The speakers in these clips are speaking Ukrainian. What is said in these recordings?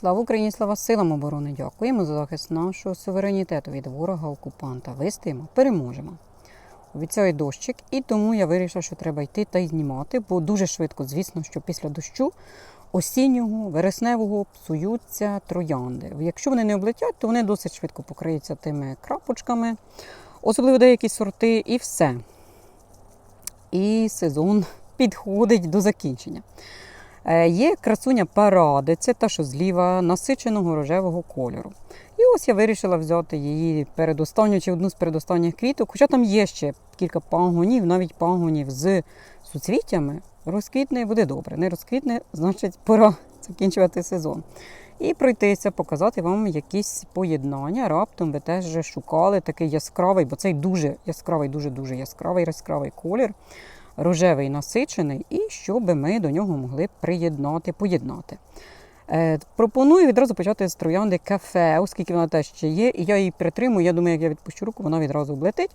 Слава Україні, слава силам оборони! Дякуємо за захист нашого суверенітету від ворога окупанта. Вистоїмо, переможемо. Обіцяє дощик, і тому я вирішила, що треба йти та й знімати, бо дуже швидко, звісно, що після дощу осіннього, вересневого псуються троянди. Якщо вони не облетять, то вони досить швидко покриються тими крапочками, особливо деякі сорти, і все. І сезон підходить до закінчення. Е, Є красуня парадиця, та що зліва насиченого рожевого кольору. І ось я вирішила взяти її передостанню чи одну з передостанніх квіток. Хоча там є ще кілька пагонів, навіть пагонів з суцвіттями. Розквітне буде добре. Не розквітне, значить, пора закінчувати сезон. І пройтися, показати вам якісь поєднання. Раптом ви теж шукали такий яскравий, бо цей дуже яскравий, дуже-дуже яскравий яскравий колір рожевий насичений, і щоб ми до нього могли приєднати, поєднати. Е, пропоную відразу почати з троянди кафе, оскільки вона теж ще є, і я її притримую. Я думаю, як я відпущу руку, вона відразу облетить.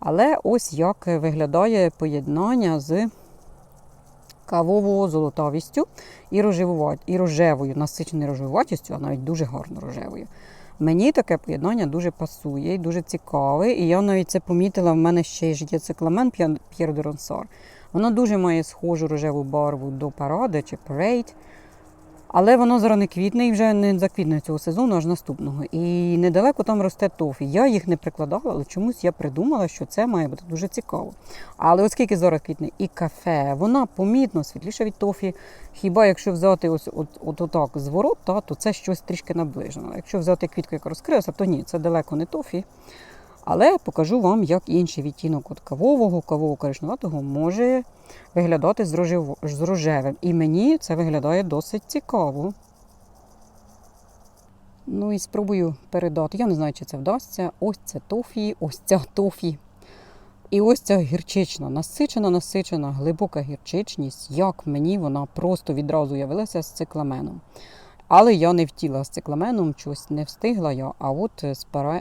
Але ось як виглядає поєднання з кавовою золотавістю і, рожевува- і рожевою, насиченою рожевуватістю, а навіть дуже гарно рожевою. Мені таке поєднання дуже пасує і дуже цікаве. І я навіть це помітила. В мене ще ж є цикламен П'єр де Ронсар. Вона дуже має схожу рожеву барву до паради чи парейд. Але воно зараз не квітне і вже не заквітне цього сезону, аж наступного. І недалеко там росте тофі. Я їх не прикладала, але чомусь я придумала, що це має бути дуже цікаво. Але оскільки зараз квітне і кафе, вона помітно світліша від тофі. Хіба якщо взяти ось от, от, отак зворот, та, то це щось трішки наближено. Якщо взяти квітку, яка розкрилася, то ні, це далеко не тофі. Але покажу вам, як інший відтінок от кавового, кавово коричневатого може виглядати з рожевим. І мені це виглядає досить цікаво. Ну і спробую передати. Я не знаю, чи це вдасться. Ось це тофі, ось ця тофі. І ось ця гірчична, насичена, насичена, глибока гірчичність. Як мені вона просто відразу явилася з цикламеном. Але я не втіла з цикламеном, щось не встигла я, а от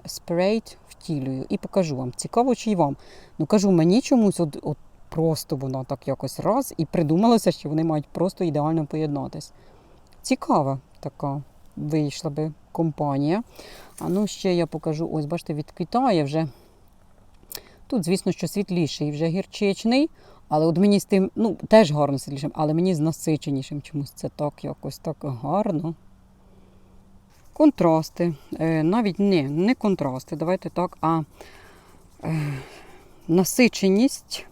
спрейт втілюю і покажу вам. Цікаво, чи й вам. Ну кажу, мені чомусь от, от просто вона так якось раз і придумалося, що вони мають просто ідеально поєднатись. Цікава така вийшла би компанія. А ну ще я покажу, ось, бачите, відквітає вже. Тут, звісно, що світліший, вже гірчичний, але от мені з тим, ну, теж гарно світлішим, але мені з насиченішим чомусь це так якось так гарно. Контрасти. Е, навіть не, не контрасти, давайте так, а е, насиченість,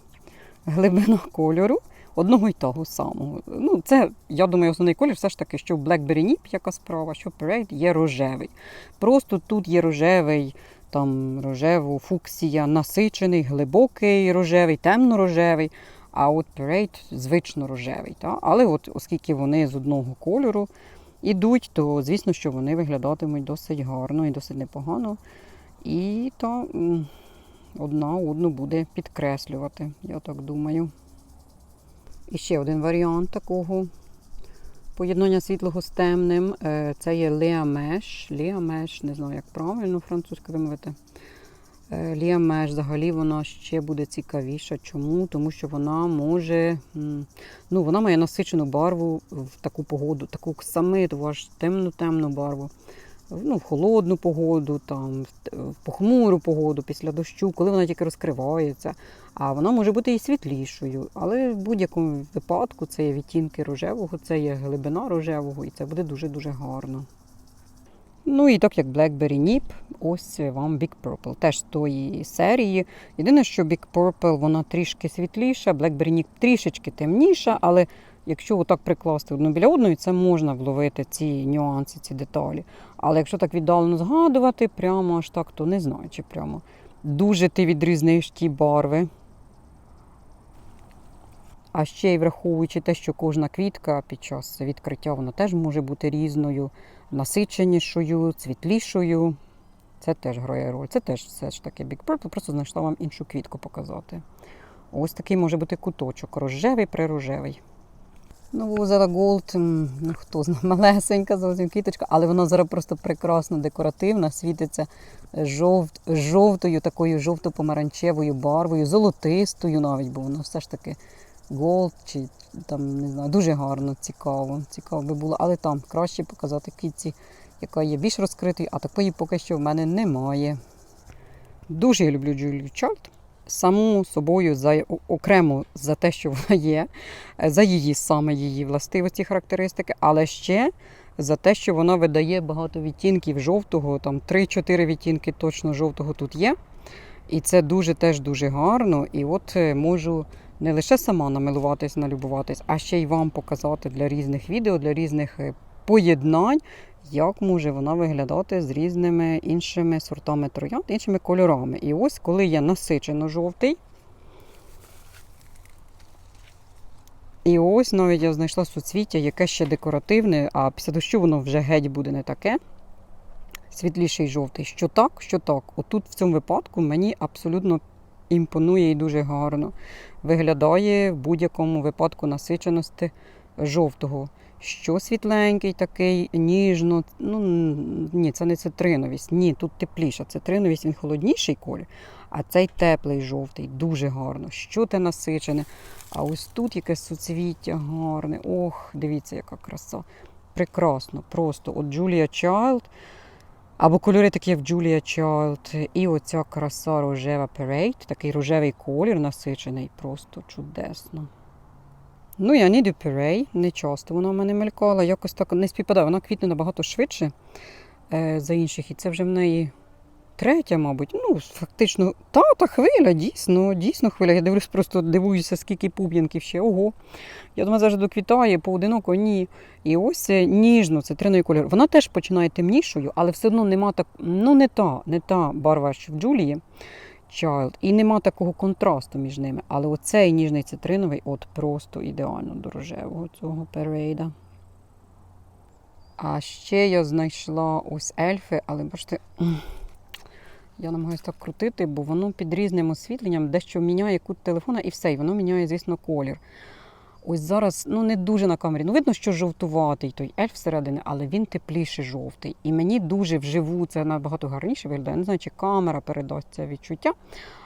глибина кольору одного й того самого. Ну, це, я думаю, основний колір все ж таки, що в Blackberry Nip, яка справа, що Parade є рожевий. Просто тут є рожевий, там рожево, фуксія, насичений, глибокий рожевий, темно-рожевий. А от Parade звично рожевий. Та? Але от, оскільки вони з одного кольору ідуть, то звісно, що вони виглядатимуть досить гарно і досить непогано. І то одна одну буде підкреслювати, я так думаю. І ще один варіант такого поєднання світлого з темним. Е, Це є леамеш. Леамеш, не знаю, як правильно французько вимовити. Ліамеш взагалі вона ще буде цікавіша. Чому? Тому що вона може, ну вона має насичену барву в таку погоду, таку самиту, аж темну-темну барву. Ну, в холодну погоду, там, в похмуру погоду після дощу, коли вона тільки розкривається. А вона може бути і світлішою. Але в будь-якому випадку це є відтінки рожевого, це є глибина рожевого, і це буде дуже-дуже гарно. Ну і так як Blackberry Nip, ось вам Big Purple. Теж з тої серії. Єдине, що Big Purple вона трішки світліша, Blackberry Nip трішечки темніша, але якщо отак прикласти одну біля одної, це можна вловити ці нюанси, ці деталі. Але якщо так віддалено згадувати, прямо аж так, то не знаю, чи прямо дуже ти відрізняєш ті барви. А ще й враховуючи те, що кожна квітка під час відкриття вона теж може бути різною, насиченішою, світлішою. Це теж грає роль. Це теж все ж таки Big Purple, просто знайшла вам іншу квітку показати. Ось такий може бути куточок, рожевий прирожевий. Ну, Озера Голд, ну хто знає, малесенька зовсім квіточка, але вона зараз просто прекрасно декоративна, світиться жовт, жовтою, такою жовто-помаранчевою барвою, золотистою навіть, бо вона все ж таки Gold, чи там не знаю, дуже гарно, цікаво. Цікаво би було, але там краще показати квітці, яка є більш розкритою, а такої поки що в мене немає. Дуже я люблю Джулію Чарт. Саму собою за окремо за те, що вона є, е, за її саме її властивості, характеристики, але ще за те, що вона видає багато відтінків жовтого, там 3-4 відтінки точно жовтого тут є. І це дуже теж дуже гарно. І от е, можу не лише сама намилуватись, налюбуватись, а ще й вам показати для різних відео, для різних е, поєднань, як може вона виглядати з різними іншими сортами троянд, іншими кольорами. І ось коли є насичено жовтий. І ось навіть я знайшла суцвіття, яке ще декоративне, а після дощу воно вже геть буде не таке. Світліший жовтий. Що так, що так. Отут в цьому випадку мені абсолютно імпонує і дуже гарно. Виглядає в будь-якому випадку насиченості жовтого. Що світленький такий, ніжно. Ну ні, це не цитриновість. Ні, тут тепліша. Цитриновість він холодніший колір, а цей теплий жовтий, дуже гарно. Що те насичене. А ось тут якесь суцвіття гарне. Ох, дивіться, яка краса. Прекрасно, просто. От Джулія Чайлд. Або кольори такі, як Джулія Чайлд. І оця краса рожева Parade, такий рожевий колір насичений, просто чудесно. Ну, я Need Parade, не часто вона в мене мелькала, якось так не співпадає. Вона квітне набагато швидше е, за інших, і це вже в неї третя, мабуть. Ну, фактично, та, та хвиля, дійсно, дійсно хвиля. Я дивлюсь, просто дивуюся, скільки пуп'янків ще. Ого. Я думаю, завжди доквітає, поодиноко ні. І ось ніжно, це триний кольор. Вона теж починає темнішою, але все одно нема так, ну не та, не та барва, що в Джулії Child. І нема такого контрасту між ними. Але оцей ніжний цитриновий, от просто ідеально до цього перейда. А ще я знайшла ось ельфи, але бачите, я намагаюся так крутити, бо воно під різним освітленням дещо міняє кут телефона і все, і воно міняє, звісно, колір. Ось зараз, ну не дуже на камері. Ну, видно, що жовтуватий той ельф всередини, але він тепліший жовтий. І мені дуже вживу це набагато гарніше виглядає. Не знаю, чи камера передасть це відчуття.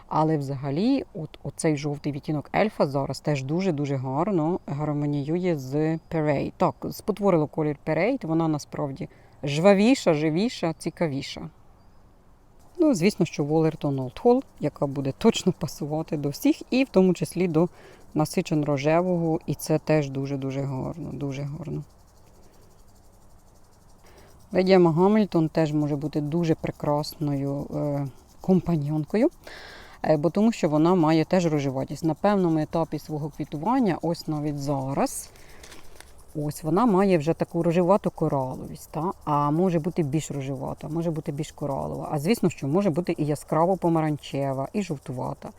Але взагалі, от оцей жовтий відтінок ельфа зараз теж дуже-дуже гарно гармоніює з Parade. Так, спотворило колір Parade, вона насправді жвавіша, живіша, цікавіша. Ну, звісно, що Волертон Hall, яка буде точно пасувати до всіх, і в тому числі до насичен рожевого, і це теж дуже-дуже гарно, дуже гарно. Леді Гамільтон теж може бути дуже прекрасною е, компаньонкою, е, бо тому що вона має теж рожеватість. На певному етапі свого квітування, ось навіть зараз, ось вона має вже таку рожевату кораловість, та? а може бути більш рожевата, може бути більш коралова. А звісно, що може бути і яскраво помаранчева, і жовтувата.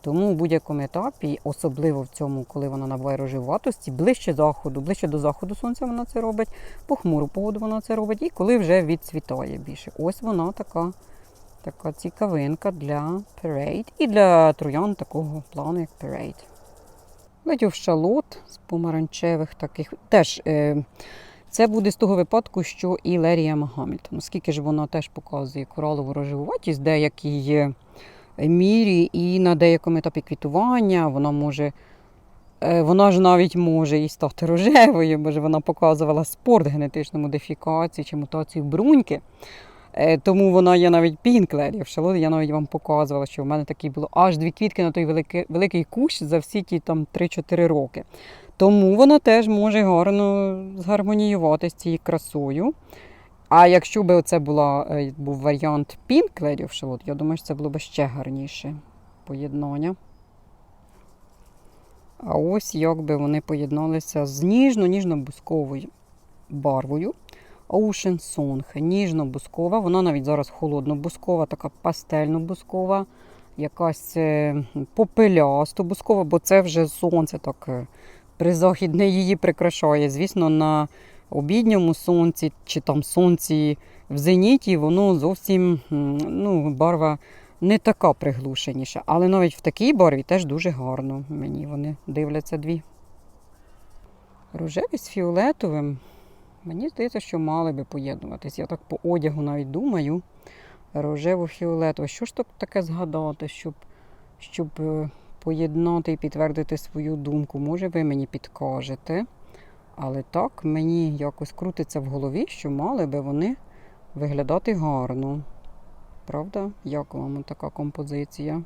Тому в будь-якому етапі, особливо в цьому, коли вона набуває рожеватості, ближче заходу, ближче до заходу сонця вона це робить, похмуру погоду вона це робить, і коли вже відцвітає більше. Ось вона така, така цікавинка для Parade і для троян такого плану, як Parade. Ледів шалот з помаранчевих таких. Теж е, це буде з того випадку, що і Лерія Гамільтон. Оскільки ж вона теж показує коралову рожевуватість, деякій мірі, і на деякому етапі квітування вона може. е, Вона ж навіть може і стати рожевою, бо ж вона показувала спорт генетичну модифікацію чи мутацію бруньки. Е, Тому вона є навіть пінклері. В шалоті я навіть вам показувала, що в мене такі було аж дві квітки на той великий, великий кущ за всі ті там 3-4 роки. Тому вона теж може гарно згармоніювати з цією красою. А якщо б це була, е, був варіант пінклерів шалот, я думаю, що це було б ще гарніше поєднання. А ось як би вони поєдналися з ніжно-ніжно-бусковою барвою. Ocean Song, ніжно-бускова, вона навіть зараз холодно-бускова, така пастельно-бускова, якась е, попелясто-бускова, бо це вже сонце так е, призахідне її прикрашає. Звісно, на обідньому сонці чи там сонці в зеніті, воно зовсім ну, барва не така приглушеніша. Але навіть в такій барві теж дуже гарно. Мені вони дивляться дві. Рожевий з фіолетовим. Мені здається, що мали би поєднуватись. Я так по одягу навіть думаю. Рожево-фіолетово. Що ж тут таке згадати, щоб, щоб е, поєднати і підтвердити свою думку. Може, ви мені підкажете. Але так мені якось крутиться в голові, що мали би вони виглядати гарно. Правда? Як вам така композиція?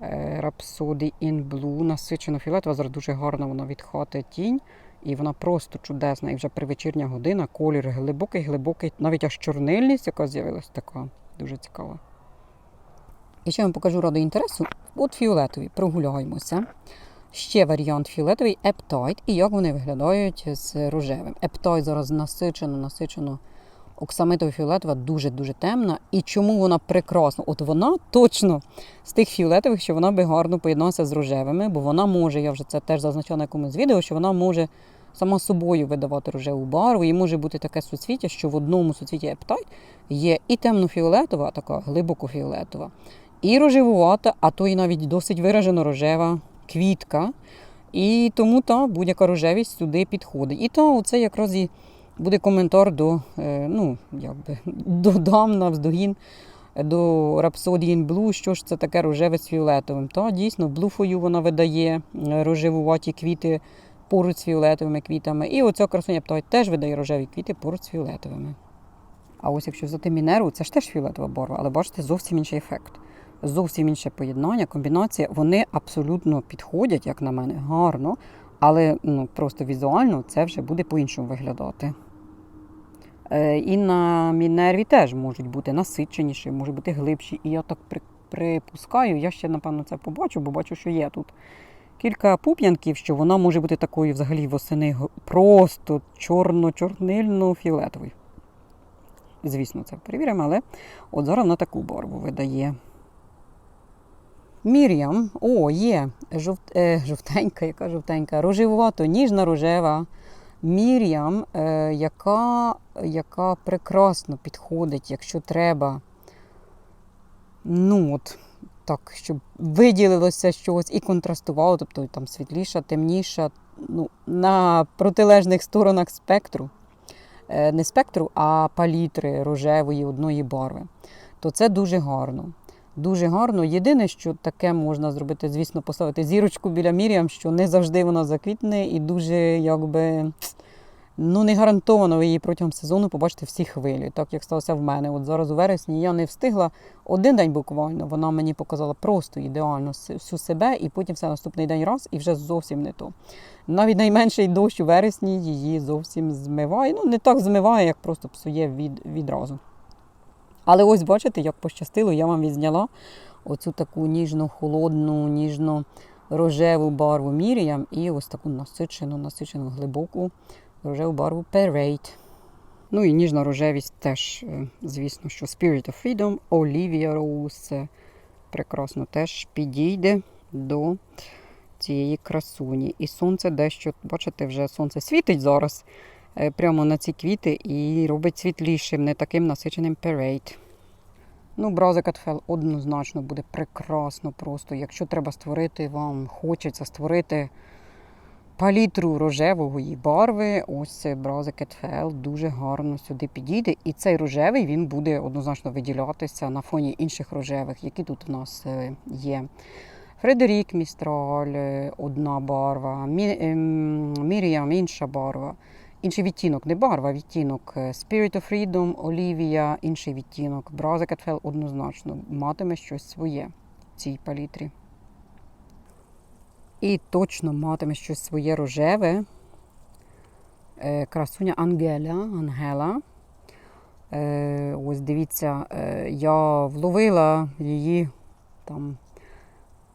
Е, Rhapsody in Blue, насичено фіолетова, зараз дуже гарно вона від хати тінь. І вона просто чудесна. І вже привечірня година, колір глибокий, глибокий, навіть аж чорнильність, яка з'явилась така, дуже цікава. І ще вам покажу ради інтересу. От фіолетові, прогуляємося. Ще варіант фіолетовий ептоїд. І як вони виглядають з рожевим. Ептоїд зараз насичено, насичено. Оксамитова фіолетова дуже-дуже темна. І чому вона прекрасна? От вона точно з тих фіолетових, що вона би гарно поєдналася з рожевими, бо вона може, я вже це теж зазначала на якомусь відео, що вона може сама собою видавати рожеву барву. І може бути таке суцвіття, що в одному суцвіті ептайт є і темно-фіолетова, така глибоко-фіолетова, і рожевувата, а то і навіть досить виражено рожева квітка. І тому та будь-яка рожевість сюди підходить. І та оце якраз і буде коментар до, е, ну, якби, додам навздогін до in Blue, що ж це таке рожеве з фіолетовим. Та дійсно, блуфою вона видає е, рожевуваті квіти поруч з фіолетовими квітами. І оця красуня птахи теж видає рожеві квіти поруч з фіолетовими. А ось якщо взяти мінеру, це ж теж фіолетова барва, але бачите, зовсім інший ефект. Зовсім інше поєднання, комбінація. Вони абсолютно підходять, як на мене, гарно, але ну, просто візуально це вже буде по-іншому виглядати. Е, І на мінерві теж можуть бути насиченіші, можуть бути глибші. І я так при- припускаю, я ще, напевно, це побачу, бо бачу, що є тут кілька пуп'янків, що вона може бути такою взагалі восени просто чорно-чорнильно-фіолетовою. Звісно, це перевіримо, але от зараз вона таку барву видає. Мір'ям, о, є жовт, е, жовтенька, яка жовтенька, рожевувато, ніжна рожева. Мір'ям, е, яка, яка прекрасно підходить, якщо треба. Ну, от, так, щоб виділилося щось і контрастувало, тобто там світліша, темніша, ну, на протилежних сторонах спектру, е, не спектру, а палітри рожевої одної барви, то це дуже гарно. Дуже гарно. Єдине, що таке можна зробити, звісно, поставити зірочку біля Міріам, що не завжди вона заквітне і дуже якби. Ну, не гарантовано її протягом сезону побачите всі хвилі, так як сталося в мене. От зараз у вересні я не встигла один день буквально. Вона мені показала просто ідеально всю себе, і потім все наступний день раз, і вже зовсім не то. Навіть найменший дощ у вересні її зовсім змиває. Ну, не так змиває, як просто псує від, відразу. Але ось бачите, як пощастило, я вам відзняла оцю таку ніжно-холодну, ніжно-рожеву барву Міріям і ось таку насичену, насичену глибоку рожеву барву Parade. Ну і ніжна рожевість теж, е, звісно, що Spirit of Freedom, Olivia Rose прекрасно теж підійде до цієї красуні. І сонце дещо, бачите, вже сонце світить зараз прямо на ці квіти і робить світлішим, не таким насиченим Parade. Ну, Атфел однозначно буде прекрасно просто. Якщо треба створити, вам хочеться створити палітру рожевої барви, ось Бразик Етфел дуже гарно сюди підійде. І цей рожевий він буде однозначно виділятися на фоні інших рожевих, які тут у нас е, є. Фредерік Містраль, е, одна барва, ем, Міріам інша барва. Інший відтінок, не барва, а відтінок. Е, Spirit of Freedom, Олівія, інший відтінок. Бразик Етфел однозначно матиме щось своє в цій палітрі. І точно матиме щось своє рожеве. Е, Красуня Ангеля. Ангела. Е, Ось дивіться, я вловила її там.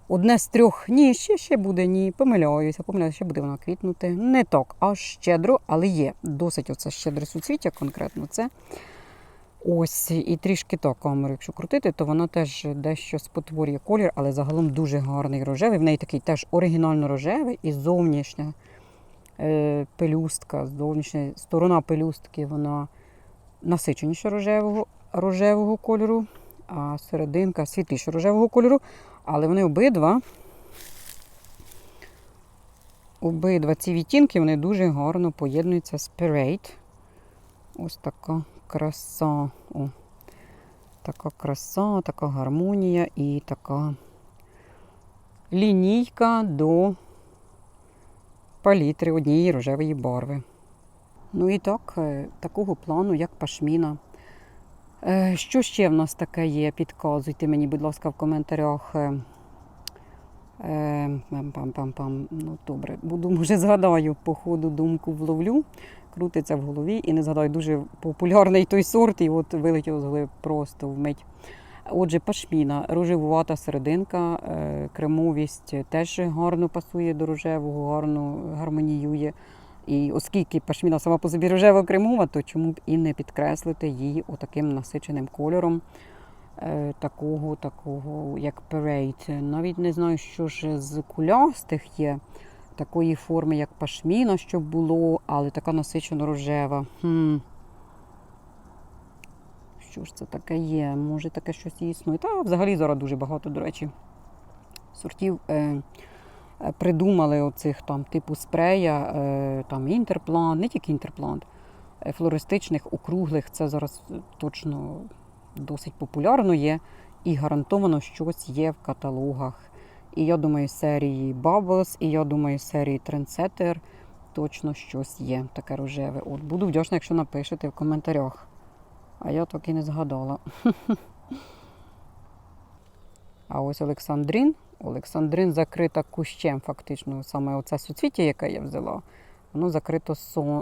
Одне з трьох. Ні, ще ще буде, ні. Помиляюся, помиляюся, ще буде вона квітнути. Не так, аж щедро, але є. Досить оце щедре суцвіття конкретно це. Ось, і трішки так камеру, якщо крутити, то вона теж дещо спотворює колір, але загалом дуже гарний рожевий. В неї такий теж оригінально рожевий і зовнішня е, пелюстка, зовнішня сторона пелюстки, вона насиченіше рожевого, рожевого кольору, а серединка світліше рожевого кольору. Але вони обидва, обидва ці відтінки вони дуже гарно поєднуються з Parade. Ось така краса. О, така краса, така гармонія і така лінійка до палітри однієї рожевої барви. Ну і так, е, такого плану, як пашміна. Е, Що ще в нас таке є? Підказуйте мені, будь ласка, в коментарях. Е, е, Пам-пам-пам-пам. Ну, добре, буду, може, згадаю по ходу думку вловлю. Крутиться в голові і не згадаю дуже популярний той сорт, і от вилетіло з голови просто вмить. Отже, пашміна, рожевувата серединка, кремовість теж гарно пасує до рожевого, гарно гармоніює. І оскільки пашміна сама по собі рожево кремова, то чому б і не підкреслити її отаким насиченим кольором, е, такого, такого, як Parade. Навіть не знаю, що ж з кулястих є такої форми, як пашміна, щоб було, але така насичено рожева. Хм. Що ж це таке є? Може таке щось існує. Та взагалі зараз дуже багато, до речі, сортів е, придумали оцих там типу спрея, е, там інтерплант, не тільки інтерплант, е, флористичних, округлих. Це зараз е, точно досить популярно є і гарантовано щось є в каталогах. І я думаю, серії Bubbles, і я думаю, серії Trendsetter точно щось є таке рожеве. От буду вдячна, якщо напишете в коментарях. А я так і не згадала. А ось Олександрин. Олександрин закрита кущем, фактично. Саме оце суцвіття, яке я взяла, воно закрито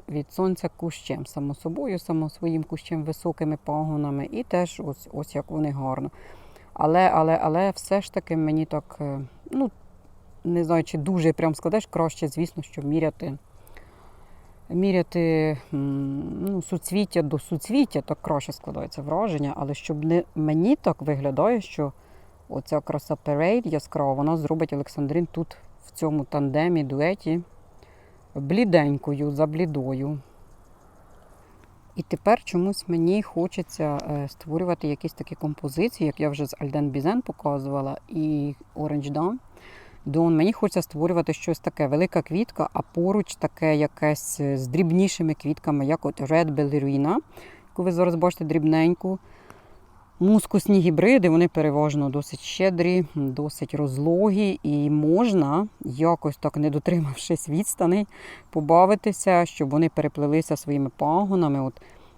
від сонця кущем, само собою, само своїм кущем, високими пагонами. І теж ось, ось як вони гарно. Але, але, але все ж таки мені так, е, ну, не знаю, чи дуже прям складеш, краще, звісно, що міряти. Міряти ну, суцвіття до суцвіття, так краще складається враження, але щоб не мені так виглядає, що оця краса Parade яскрава, вона зробить Олександрин тут в цьому тандемі, дуеті бліденькою, заблідою. І тепер чомусь мені хочеться е, створювати якісь такі композиції, як я вже з Альден Бізен показувала, і Orange Dawn. Dawn. Мені хочеться створювати щось таке, велика квітка, а поруч таке якесь е, з дрібнішими квітками, як от Red Ballerina, яку ви зараз бачите дрібненьку. Мускусні гібриди, вони переважно досить щедрі, досить розлогі, і можна, якось так не дотримавшись відстаней, побавитися, щоб вони переплилися своїми пагонами. От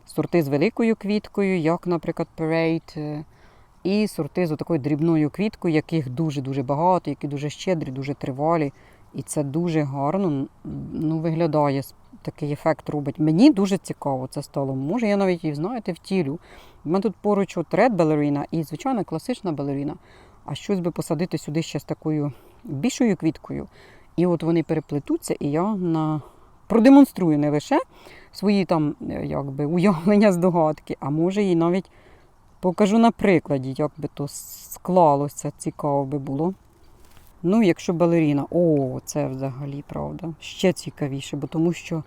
сорти з великою квіткою, як, наприклад, Parade, е, і сорти з такою дрібною квіткою, яких дуже-дуже багато, які дуже щедрі, дуже тривалі. І це дуже гарно ну, виглядає, такий ефект робить. Мені дуже цікаво це стало. Може, я навіть і знаєте, втілю. У мене тут поруч от Red балерина і, звичайно, класична балерина. А щось би посадити сюди ще з такою більшою квіткою. І от вони переплетуться, і я на... продемонструю не лише свої там е, якби, уявлення здогадки, а може і навіть покажу на прикладі, як би то склалося, цікаво би було. Ну, якщо балеріна, о, це взагалі правда. Ще цікавіше, бо тому що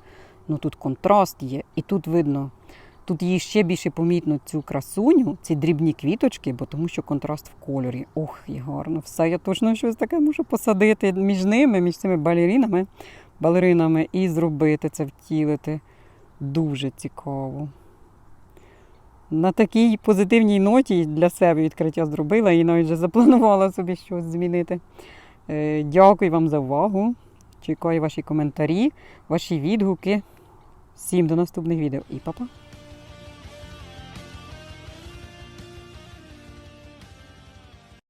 ну, тут контраст є, і тут видно, тут їй ще більше помітно цю красуню, ці дрібні квіточки, бо тому що контраст в кольорі. Ох, і гарно. Все, я точно щось таке можу посадити між ними, між цими балерінами, балеринами і зробити це, втілити. Дуже цікаво. На такій позитивній ноті для себе відкриття зробила і навіть вже запланувала собі щось змінити. Е, Дякую вам за увагу. Чекаю ваші коментарі, ваші відгуки. Всім до наступних відео і па-па!